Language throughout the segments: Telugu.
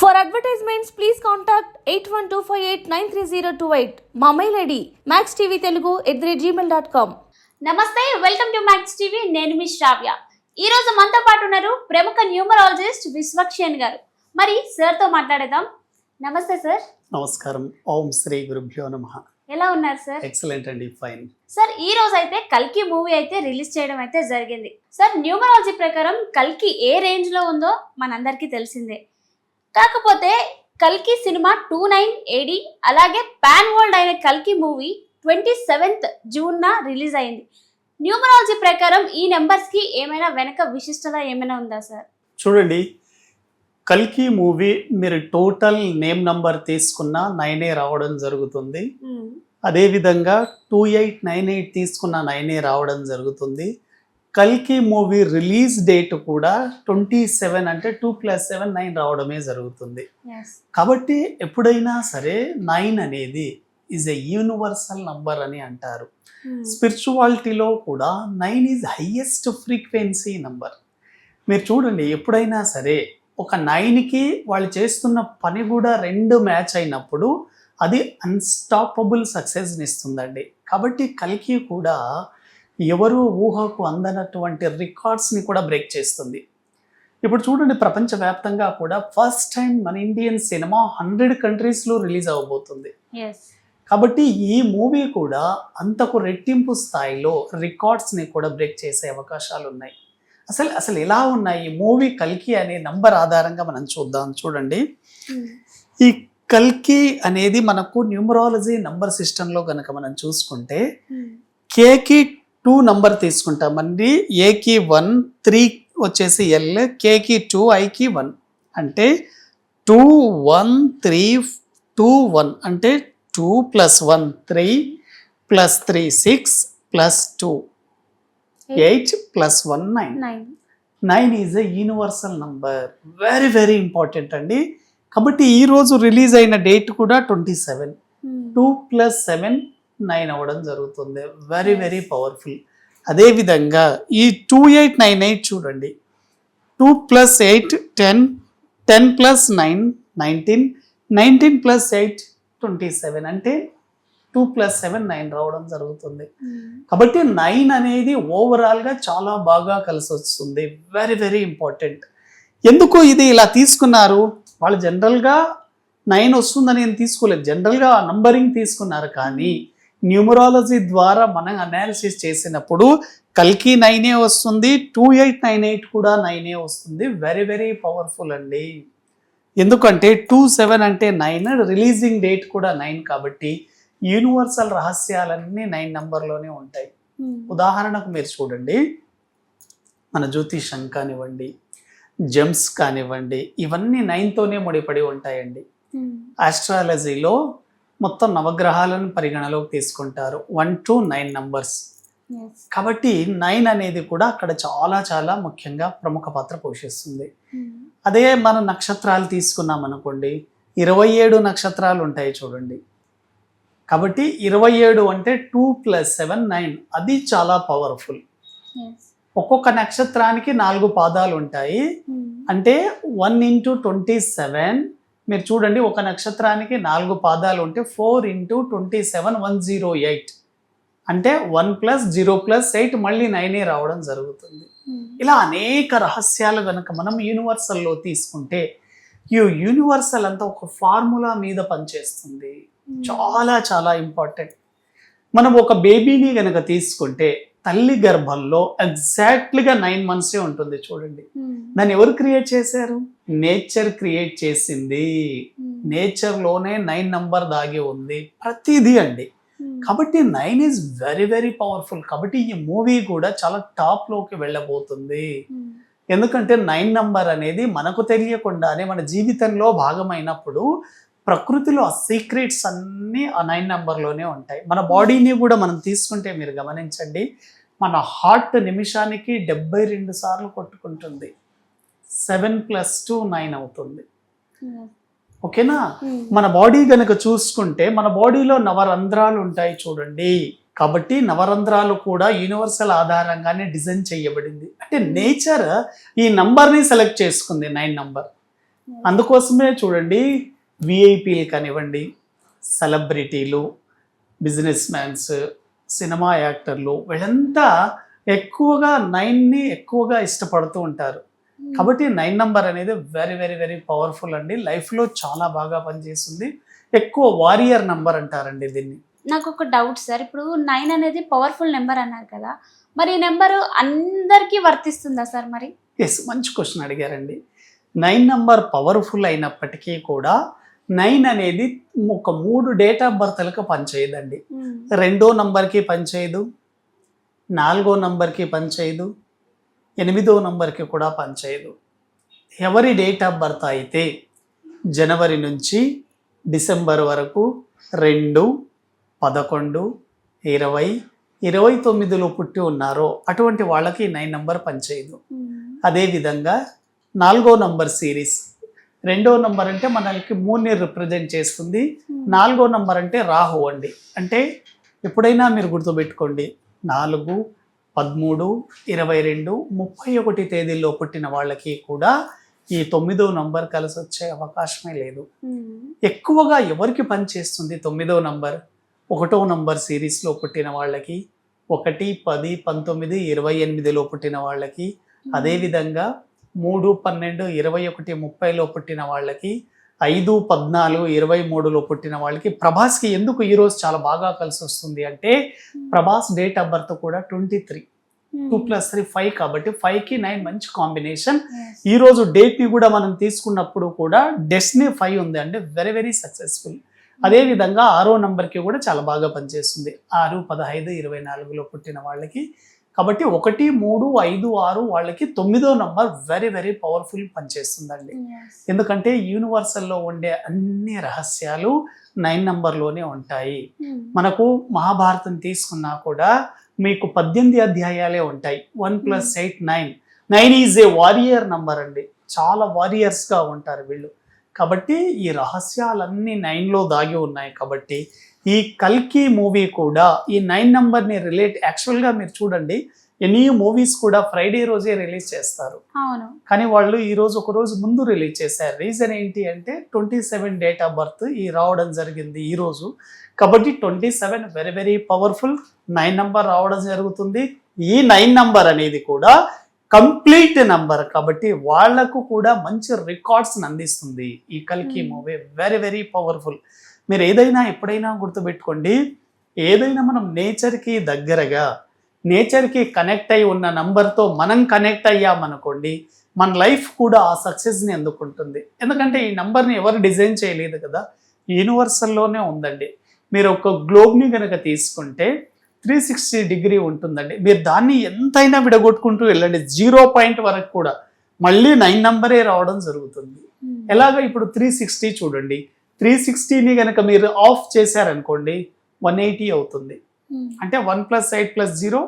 For advertisements, please contact 8125893028. మా mail ID Max TV Telugu at the Gmail dot com నమస్తే వెల్కమ్ టు మ్యాక్స్ టీవీ నేను మీ శ్రావ్య. ఈ రోజు మనతో పాటు ఉన్నారు ప్రముఖ న్యూమరాలజిస్ట్ విశ్వక్షేణ్ గారు. మరి సార్తో మాట్లాడేద్దాం. నమస్తే సార్ నమస్కారం. ఓం శ్రీ గురుభ్యో నమ. ఎలా ఉన్నారు సార్ ఎక్సలెంట్ అండి ఫైన్ సార్ ఈ రోజు అయితే కల్కి మూవీ అయితే రిలీజ్ చేయడం అయితే జరిగింది. సార్ న్యూమరాలజీ ప్రకారం కల్కి ఏ రేంజ్లో ఉందో మనందరికీ తెలిసిందే. కాకపోతే కల్కి సినిమా టూ నైన్ ఏడి అలాగే పాన్ వరల్డ్ అయిన కల్కి మూవీ ట్వంటీ సెవెంత్ జూన్న రిలీజ్ అయింది. న్యూమరాలజీ ప్రకారం ఈ నెంబర్స్కి ఏమైనా వెనక విశిష్టత ఏమైనా ఉందా సార్? చూడండి కల్కి మూవీ మీరు టోటల్ నేమ్ నంబర్ తీసుకున్న నైనే రావడం జరుగుతుంది. అదేవిధంగా టూ ఎయిట్ నైన్ ఎయిట్ తీసుకున్న నైనే రావడం జరుగుతుంది. కల్కి మూవీ రిలీజ్ డేట్ కూడా ట్వంటీ సెవెన్ అంటే టూ ప్లస్ సెవెన్ నైన్ రావడమే జరుగుతుంది. కాబట్టి ఎప్పుడైనా సరే నైన్ అనేది ఈజ్ ఎ యూనివర్సల్ నంబర్ అని అంటారు. స్పిరిచువాలిటీలో కూడా nine is highest frequency number మీరు చూడండి ఎప్పుడైనా సరే ఒక నైన్కి వాళ్ళు చేస్తున్న పని కూడా రెండు మ్యాచ్ అయినప్పుడు అది అన్స్టాపబుల్ సక్సెస్ని ఇస్తుందండి. కాబట్టి కలికి కూడా ఎవరు ఊహకు అందనటువంటి రికార్డ్స్ని కూడా బ్రేక్ చేస్తుంది. ఇప్పుడు చూడండి ప్రపంచవ్యాప్తంగా కూడా ఫస్ట్ టైం మన ఇండియన్ సినిమా హండ్రెడ్ కంట్రీస్లో రిలీజ్ అవ్వబోతుంది. కాబట్టి ఈ మూవీ కూడా అంతకు రెట్టింపు స్థాయిలో రికార్డ్స్ని కూడా బ్రేక్ చేసే అవకాశాలు ఉన్నాయి. అసలు అసలు ఎలా ఉన్నాయి? ఈ మూవీ కల్కి అనే నంబర్ ఆధారంగా మనం చూద్దాం. చూడండి. ఈ కల్కి అనేది మనకు న్యూమరాలజీ నంబర్ సిస్టంలో కనుక మనం చూసుకుంటే కేకి టూ నంబర్ తీసుకుంటామండి ఏకి వన్ త్రీ వచ్చేసి ఎల్ కేకి టూ ఐకి వన్ అంటే two one three two one అంటే two plus one three plus three six plus two eight plus one nine nine nine is a universal number very very important అండి. కాబట్టి ఈ రోజు రిలీజ్ అయిన డేట్ కూడా twenty seven two plus seven nine అవ్వడం జరుగుతుంది. వెరీ వెరీ పవర్ఫుల్ అదేవిధంగా ఈ టూ ఎయిట్ నైన్ ఎయిట్ చూడండి. Two plus eight ten ten plus nine nineteen nineteen plus eight twenty seven అంటే టూ ప్లస్ సెవెన్ నైన్ రావడం జరుగుతుంది. కాబట్టి నైన్ అనేది ఓవరాల్గా చాలా బాగా కలిసి వస్తుంది. వెరీ వెరీ ఇంపార్టెంట్ ఎందుకు ఇది ఇలా తీసుకున్నారు? వాళ్ళు జనరల్గా నైన్ వస్తుందని ఏం తీసుకోలేదు. జనరల్గా నంబరింగ్ తీసుకున్నారు కానీ న్యూమరాలజీ ద్వారా మనం అనాలిసిస్ చేసినప్పుడు కల్కి నైనే వస్తుంది టూ ఎయిట్ నైన్ ఎయిట్ కూడా నైనే వస్తుంది. వెరీ వెరీ పవర్ఫుల్ అండి. ఎందుకంటే టూ సెవెన్ అంటే నైన్ రిలీజింగ్ డేట్ కూడా నైన్ కాబట్టి యూనివర్సల్ రహస్యాలన్నీ నైన్ నంబర్లోనే ఉంటాయి. ఉదాహరణకు మీరు చూడండి. మన జ్యోతిషం కానివ్వండి జెమ్స్ కానివ్వండి ఇవన్నీ నైన్తోనే ముడిపడి ఉంటాయండి. ఆస్ట్రాలజీలో మొత్తం నవగ్రహాలను పరిగణలోకి తీసుకుంటారు. One two nine numbers. కాబట్టి నైన్ అనేది కూడా అక్కడ చాలా చాలా ముఖ్యంగా ప్రముఖ పాత్ర పోషిస్తుంది. అదే మన నక్షత్రాలు తీసుకున్నాం అనుకోండి ఇరవై ఏడు నక్షత్రాలు ఉంటాయి చూడండి. కాబట్టి ఇరవై ఏడు అంటే టూ ప్లస్ సెవెన్ నైన్. అది చాలా పవర్ఫుల్. ఒక్కొక్క నక్షత్రానికి నాలుగు పాదాలు ఉంటాయి. అంటే వన్ ఇంటూ ట్వంటీ సెవెన్ మీరు చూడండి ఒక నక్షత్రానికి నాలుగు పాదాలు ఉంటే four into twenty seven one zero eight. అంటే one plus zero plus eight మళ్ళీ నైనే రావడం జరుగుతుంది. ఇలా అనేక రహస్యాలు కనుక మనం యూనివర్సల్లో తీసుకుంటే ఈ యూనివర్సల్ అంతా ఒక ఫార్ములా మీద పనిచేస్తుంది. చాలా చాలా ఇంపార్టెంట్. మనం ఒక బేబీని కనుక తీసుకుంటే తల్లి గర్భంలో ఎగ్జాక్ట్లీగా నైన్ మంత్సే ఉంటుంది చూడండి. దాన్ని ఎవరు క్రియేట్ చేశారు? నేచర్ క్రియేట్ చేసింది. నేచర్లోనే నైన్ నంబర్ దాగి ఉంది ప్రతిదీ అండి. కాబట్టి nine is very very powerful. కాబట్టి ఈ మూవీ కూడా చాలా టాప్లోకి వెళ్ళబోతుంది ఎందుకంటే నైన్ నంబర్ అనేది మనకు తెలియకుండానే మన జీవితంలో భాగమైనప్పుడు ప్రకృతిలో ఆ సీక్రెట్స్ అన్నీ ఆ నైన్ నెంబర్లోనే ఉంటాయి. మన బాడీని కూడా మనం తీసుకుంటే మీరు గమనించండి. మన హార్ట్ నిమిషానికి డెబ్బై రెండు సార్లు కొట్టుకుంటుంది. సెవెన్ ప్లస్ టూ నైన్ అవుతుంది. ఓకేనా? మన బాడీ గనక చూసుకుంటే మన బాడీలో నవరంధ్రాలు ఉంటాయి చూడండి. కాబట్టి నవరంధ్రాలు కూడా యూనివర్సల్ ఆధారంగానే డిజైన్ చేయబడింది. అంటే నేచర్ ఈ నంబర్ని సెలెక్ట్ చేసుకుంది నైన్ నంబర్. అందుకోసమే చూడండి విఐపీలు కానివ్వండి సెలబ్రిటీలు బిజినెస్ మ్యాన్స్ సినిమా యాక్టర్లు వీళ్ళంతా ఎక్కువగా నైన్ని ఎక్కువగా ఇష్టపడుతూ ఉంటారు. కాబట్టి నైన్ నంబర్ అనేది వెరీ వెరీ వెరీ పవర్ఫుల్ అండి. లైఫ్లో చాలా బాగా పనిచేస్తుంది. ఎక్కువ వారియర్ నంబర్ అంటారండి దీన్ని. నాకు ఒక డౌట్ సార్. ఇప్పుడు నైన్ అనేది పవర్ఫుల్ నెంబర్ అన్నారు కదా. మరి ఈ నెంబర్ అందరికీ వర్తిస్తుందా సార్ మరి? ఎస్ మంచి క్వశ్చన్ అడిగారండి. నైన్ నంబర్ పవర్ఫుల్ అయినప్పటికీ కూడా నైన్ అనేది ఒక మూడు డేట్ ఆఫ్ బర్త్లకు పనిచేయదండి. రెండో నంబర్కి పనిచేయదు నాలుగో నంబర్కి పనిచేయదు ఎనిమిదో నంబర్కి కూడా పనిచేయదు. ఎవరి డేట్ ఆఫ్ బర్త్ అయితే జనవరి నుంచి డిసెంబర్ వరకు రెండు పదకొండు ఇరవై ఇరవై తొమ్మిదిలో పుట్టి ఉన్నారో అటువంటి వాళ్ళకి నైన్ నంబర్ పనిచేయదు. అదేవిధంగా నాలుగో నంబర్ సిరీస్ రెండో నంబర్ అంటే మనకి మూడ్ని రిప్రజెంట్ చేస్తుంది. నాలుగో నంబర్ అంటే రాహు అండి. అంటే ఎప్పుడైనా మీరు గుర్తుపెట్టుకోండి. నాలుగు పదమూడు ఇరవై రెండు ముప్పై ఒకటి తేదీల్లో పుట్టిన వాళ్ళకి కూడా ఈ తొమ్మిదో నంబర్ కలిసి వచ్చే అవకాశమే లేదు. ఎక్కువగా ఎవరికి పనిచేస్తుంది తొమ్మిదో నంబర్? ఒకటో నంబర్ సిరీస్లో పుట్టిన వాళ్ళకి ఒకటి పది పంతొమ్మిది ఇరవై ఎనిమిదిలో పుట్టిన వాళ్ళకి అదేవిధంగా మూడు పన్నెండు ఇరవై ఒకటి ముప్పైలో పుట్టిన వాళ్ళకి ఐదు పద్నాలుగు ఇరవై మూడులో పుట్టిన వాళ్ళకి ప్రభాస్కి ఎందుకు ఈరోజు చాలా బాగా కలిసి వస్తుంది అంటే ప్రభాస్ డేట్ ఆఫ్ బర్త్ కూడా twenty three. Two plus three five కాబట్టి ఫైవ్కి నైన్ మంచి కాంబినేషన్. ఈ రోజు డేట్ని కూడా మనం తీసుకున్నప్పుడు కూడా డెస్నీ ఫైవ్ ఉంది అంటే వెరీ వెరీ సక్సెస్ఫుల్. అదే విధంగా ఆరో నంబర్కి కూడా చాలా బాగా పనిచేస్తుంది. ఆరు పదహైదు ఇరవై నాలుగులో పుట్టిన వాళ్ళకి కాబట్టి ఒకటి మూడు ఐదు ఆరు వాళ్ళకి తొమ్మిదో నంబర్ వెరీ వెరీ పవర్ఫుల్ పనిచేస్తుందండి. ఎందుకంటే యూనివర్సల్లో ఉండే అన్ని రహస్యాలు నైన్ నంబర్లోనే ఉంటాయి. మనకు మహాభారతం తీసుకున్నా కూడా మీకు పద్దెనిమిది అధ్యాయాలే ఉంటాయి. One plus eight nine nine is a warrior number అండి. చాలా వారియర్స్గా ఉంటారు వీళ్ళు. కాబట్టి ఈ రహస్యాలన్నీ నైన్లో దాగి ఉన్నాయి కాబట్టి ఈ కల్కి మూవీ కూడా ఈ నైన్ నంబర్ని రిలేట్ యాక్చువల్గా మీరు చూడండి ఎన్ని మూవీస్ కూడా ఫ్రైడే రోజే రిలీజ్ చేస్తారు. కానీ వాళ్ళు ఈ రోజు ఒక రోజు ముందు రిలీజ్ చేశారు. రీజన్ ఏంటి అంటే twenty seven date of birth ఈ రావడం జరిగింది ఈ రోజు. కాబట్టి twenty seven very very powerful nine number రావడం జరుగుతుంది. ఈ నైన్ నంబర్ అనేది కూడా కంప్లీట్ నంబర్ కాబట్టి వాళ్ళకు కూడా మంచి రికార్డ్స్ అందిస్తుంది ఈ కల్కి Hmm. Movie. Very very powerful మీరు ఏదైనా ఎప్పుడైనా గుర్తుపెట్టుకోండి ఏదైనా మనం నేచర్కి దగ్గరగా నేచర్కి కనెక్ట్ అయి ఉన్న నంబర్తో మనం కనెక్ట్ అయ్యామనుకోండి మన లైఫ్ కూడా ఆ సక్సెస్ని అందుకుంటుంది. ఎందుకంటే ఈ నంబర్ని ఎవరు డిజైన్ చేయలేదు కదా యూనివర్సల్లోనే ఉందండి. మీరు ఒక గ్లోబ్ని కనుక తీసుకుంటే త్రీ సిక్స్టీ డిగ్రీ ఉంటుందండి. మీరు దాన్ని ఎంతైనా విడగొట్టుకుంటూ వెళ్ళండి. జీరో పాయింట్ వరకు కూడా మళ్ళీ నైన్ నంబరే రావడం జరుగుతుంది. ఎలాగ ఇప్పుడు త్రీ సిక్స్టీ చూడండి త్రీ సిక్స్టీని కనుక మీరు ఆఫ్ చేశారనుకోండి వన్ ఎయిటీ అవుతుంది. అంటే one plus eight plus zero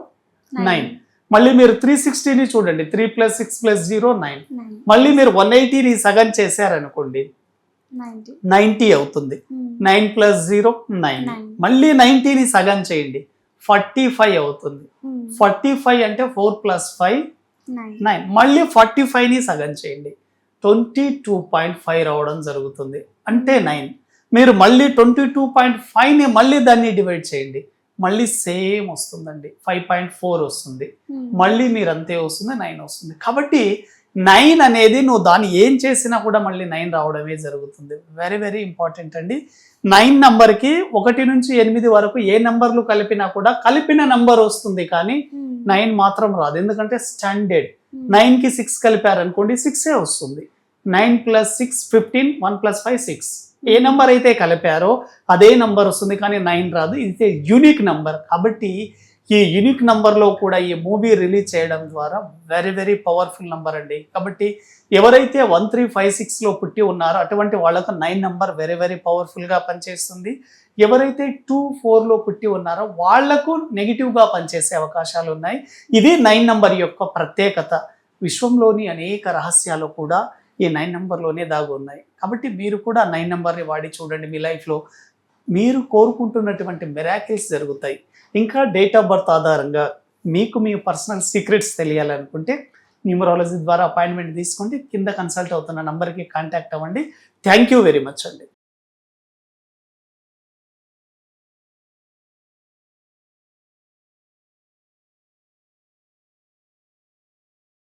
nine. మళ్ళీ మీరు త్రీ సిక్స్టీని చూడండి three plus six plus zero nine. మళ్ళీ మీరు వన్ ఎయిటీని సగం చేశారనుకోండి నైంటీ. అవుతుంది. Nine plus zero nine. మళ్ళీ నైంటీని సగం చేయండి ఫార్టీ ఫైవ్ అవుతుంది. ఫార్టీ ఫైవ్ అంటే ఫోర్ ప్లస్ ఫైవ్ నైన్. మళ్ళీ ఫార్టీ ఫైవ్ని సగం చేయండి. ట్వంటీ టూ పాయింట్ ఫైవ్ రావడం జరుగుతుంది. అంటే నైన్. మీరు మళ్ళీ ట్వంటీ టూ పాయింట్ ఫైవ్ని మళ్ళీ దాన్ని డివైడ్ చేయండి. మళ్ళీ సేమ్ వస్తుందండి. ఫైవ్ పాయింట్ ఫోర్ వస్తుంది. మళ్ళీ మీరు అంతే వస్తుంది నైన్ వస్తుంది. కాబట్టి నైన్ అనేది నువ్వు దాన్ని ఏం చేసినా కూడా మళ్ళీ నైన్ రావడమే జరుగుతుంది. వెరీ వెరీ ఇంపార్టెంట్ అండి. నైన్ నంబర్కి ఒకటి నుంచి ఎనిమిది వరకు ఏ నంబర్లు కలిపినా కూడా కలిపిన నంబర్ వస్తుంది కానీ నైన్ మాత్రం రాదు. ఎందుకంటే స్టాండర్డ్ నైన్కి సిక్స్ కలిపారు అనుకోండి సిక్సే వస్తుంది. Nine plus six fifteen one plus five six. ఏ నంబర్ అయితే కలిపారో అదే నంబర్ వస్తుంది కానీ నైన్ రాదు. ఇది యూనిక్ నంబర్. కాబట్టి ఈ యూనిక్ నంబర్లో కూడా ఈ మూవీ రిలీజ్ చేయడం ద్వారా వెరీ వెరీ పవర్ఫుల్ నంబర్ అండి. కాబట్టి ఎవరైతే వన్ త్రీ ఫైవ్ సిక్స్లో పుట్టి ఉన్నారో అటువంటి వాళ్ళకు నైన్ నంబర్ వెరీ వెరీ పవర్ఫుల్గా పనిచేస్తుంది. ఎవరైతే టూ ఫోర్లో పుట్టి ఉన్నారో వాళ్ళకు నెగిటివ్గా పనిచేసే అవకాశాలు ఉన్నాయి. ఇది నైన్ నంబర్ యొక్క ప్రత్యేకత. విశ్వంలోని అనేక రహస్యాలు కూడా ఈ నైన్ నెంబర్లోనే దాగి ఉన్నాయి. కాబట్టి మీరు కూడా నైన్ నెంబర్ని వాడి చూడండి మీ లైఫ్లో. మీరు కోరుకుంటున్నటువంటి మెరాకిల్స్ జరుగుతాయి. ఇంకా డేట్ ఆఫ్ బర్త్ ఆధారంగా మీకు మీ పర్సనల్ సీక్రెట్స్ తెలియాలనుకుంటే న్యూమరాలజీ ద్వారా అపాయింట్మెంట్ తీసుకోండి. కింద కన్సల్ట్ అవుతున్న నంబర్కి కాంటాక్ట్ అవ్వండి. థ్యాంక్ యూ వెరీ మచ్ అండి.